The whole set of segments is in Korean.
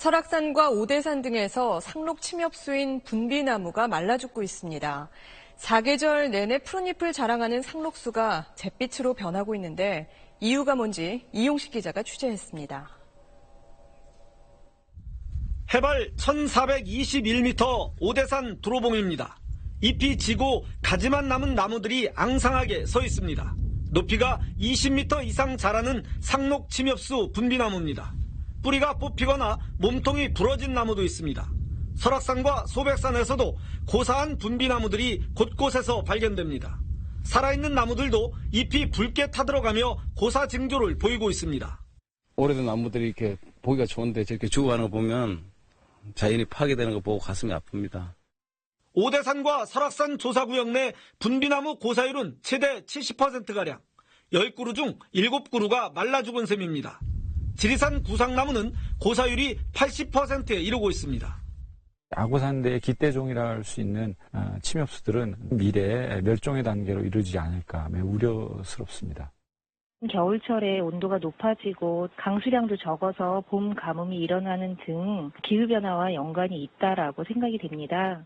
설악산과 오대산 등에서 상록 침엽수인 분비나무가 말라 죽고 있습니다. 사계절 내내 푸른 잎을 자랑하는 상록수가 잿빛으로 변하고 있는데 이유가 뭔지 이용식 기자가 취재했습니다. 해발 1421m 오대산 도로봉입니다. 잎이 지고 가지만 남은 나무들이 앙상하게 서 있습니다. 높이가 20m 이상 자라는 상록 침엽수 분비나무입니다. 뿌리가 뽑히거나 몸통이 부러진 나무도 있습니다. 설악산과 소백산에서도 고사한 분비나무들이 곳곳에서 발견됩니다. 살아있는 나무들도 잎이 붉게 타들어가며 고사 징조를 보이고 있습니다. 오래된 나무들이 이렇게 보기가 좋은데 저렇게 죽어가는 거 보면 자연이 파괴되는 거 보고 가슴이 아픕니다. 오대산과 설악산 조사구역 내 분비나무 고사율은 최대 70%가량, 10그루 중 7그루가 말라 죽은 셈입니다. 지리산 구상나무는 고사율이 80%에 이르고 있습니다. 아고산대의 기대종이라 할 수 있는 아, 침엽수들은 미래에 멸종의 단계로 이르지 않을까 매우 우려스럽습니다. 겨울철에 온도가 높아지고 강수량도 적어서 봄 가뭄이 일어나는 등 기후변화와 연관이 있다라고 생각이 됩니다.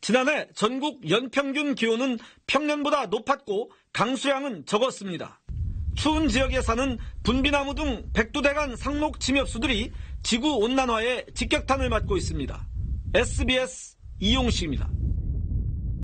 지난해 전국 연평균 기온은 평년보다 높았고 강수량은 적었습니다. 추운 지역에 사는 분비나무 등 백두대간 상록 침엽수들이 지구 온난화에 직격탄을 맞고 있습니다. SBS 이용식입니다.